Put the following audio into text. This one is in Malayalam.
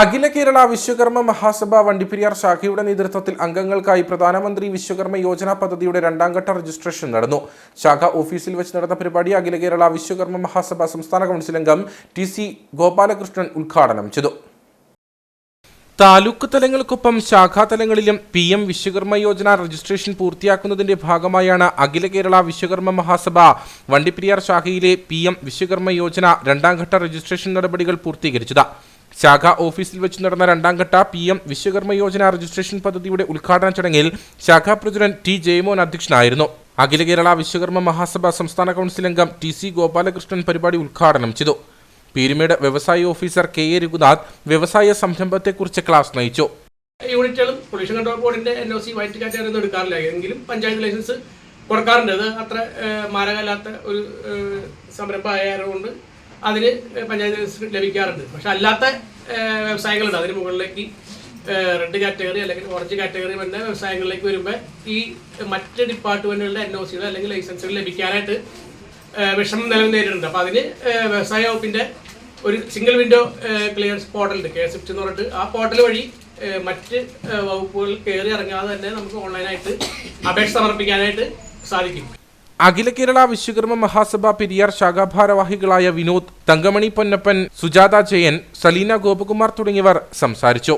അഖില കേരള വിശ്വകർമ്മ മഹാസഭ വണ്ടിപ്പെരിയാർ ശാഖയുടെ നേതൃത്വത്തിൽ അംഗങ്ങൾക്കായി പ്രധാനമന്ത്രി വിശ്വകർമ്മ യോജന പദ്ധതിയുടെ രണ്ടാം ഘട്ട രജിസ്ട്രേഷൻ നടന്നു. ശാഖ ഓഫീസിൽ വെച്ച് നടന്ന പരിപാടി അഖില കേരള വിശ്വകർമ്മ മഹാസഭ സംസ്ഥാന കൗൺസിൽ അംഗം ടി സി ഗോപാലകൃഷ്ണൻ ഉദ്ഘാടനം ചെയ്തു. Taluk തലങ്ങൾക്കൊപ്പം ശാഖാതലങ്ങളിലും P M Vishwakarma Yojana registration പൂർത്തിയാക്കുന്നതിന്റെ ഭാഗമായാണ് അഖില കേരള വിശ്വകർമ്മ മഹാസഭ വണ്ടിപ്പെരിയാർ ശാഖയിലെ പി എം വിശ്വകർമ്മ യോജന രണ്ടാം ഘട്ട രജിസ്ട്രേഷൻ നടപടികൾ പൂർത്തീകരിച്ചത്. ശാഖ ഓഫീസിൽ വെച്ച് നടന്ന രണ്ടാം ഘട്ട P M Vishwakarma Yojana registration പദ്ധതിയുടെ ഉദ്ഘാടന ചടങ്ങിൽ ശാഖാ പ്രസിഡന്റ് ടി ജയമോൻ അധ്യക്ഷനായിരുന്നു. അഖില കേരള വിശ്വകർമ്മ മഹാസഭ സംസ്ഥാന കൗൺസിൽ അംഗം ടി സി ഗോപാലകൃഷ്ണൻ പരിപാടി ഉദ്ഘാടനം ചെയ്തു. പീരുമേട് വ്യവസായ ഓഫീസർ കെ എ രഘുനാഥ് വ്യവസായ സംരംഭത്തെക്കുറിച്ച് ക്ലാസ് നയിച്ചു. യൂണിറ്റുകളും പൊല്യൂഷൻ കൺട്രോൾ ബോർഡിന്റെ N O C white category എടുക്കാറില്ല. എങ്കിലും പഞ്ചായത്ത് ലൈസൻസ് കൊടുക്കാറുണ്ട്. അത് അത്ര മാരകമല്ലാത്ത ഒരു സംരംഭം സംരംഭമായതുകൊണ്ട് അതിന് പഞ്ചായത്ത് ലഭിക്കാറുണ്ട്. പക്ഷെ അല്ലാത്ത വ്യവസായങ്ങളുണ്ട്. അതിന് മുകളിലേക്ക് റെഡ് കാറ്റഗറി അല്ലെങ്കിൽ ഓറഞ്ച് കാറ്റഗറി വന്ന വ്യവസായങ്ങളിലേക്ക് വരുമ്പോൾ ഈ മറ്റ് ഡിപ്പാർട്ട്മെന്റുകളുടെ എൻ ഒ സികൾ അല്ലെങ്കിൽ ലൈസൻസുകൾ ലഭിക്കാനായിട്ട് വിഷമം നിലവിൽ നേരിടുന്നുണ്ട്. അപ്പോൾ അതിന് വ്യവസായ വകുപ്പിന്റെ ഒരു സിംഗിൾ വിൻഡോ ക്ലിയറൻസ് പോർട്ടൽ ഉണ്ട്. കെ സ്വിഫ്റ്റ് എന്ന് പറഞ്ഞിട്ട് ആ പോർട്ടൽ വഴി മറ്റ് വകുപ്പുകൾ കയറി ഇറങ്ങാതെ തന്നെ നമുക്ക് ഓൺലൈനായിട്ട് അപേക്ഷ സമർപ്പിക്കാനായിട്ട് സാധിക്കും. അഖില കേരള വിശ്വകർമ്മ മഹാസഭ പെരിയാർ ശാഖാഭാരവാഹികളായ വിനോദ് തങ്കമണി പൊന്നപ്പൻ സുജാത ജയൻ സലീന ഗോപകുമാർ തുടങ്ങിയവർ സംസാരിച്ചു.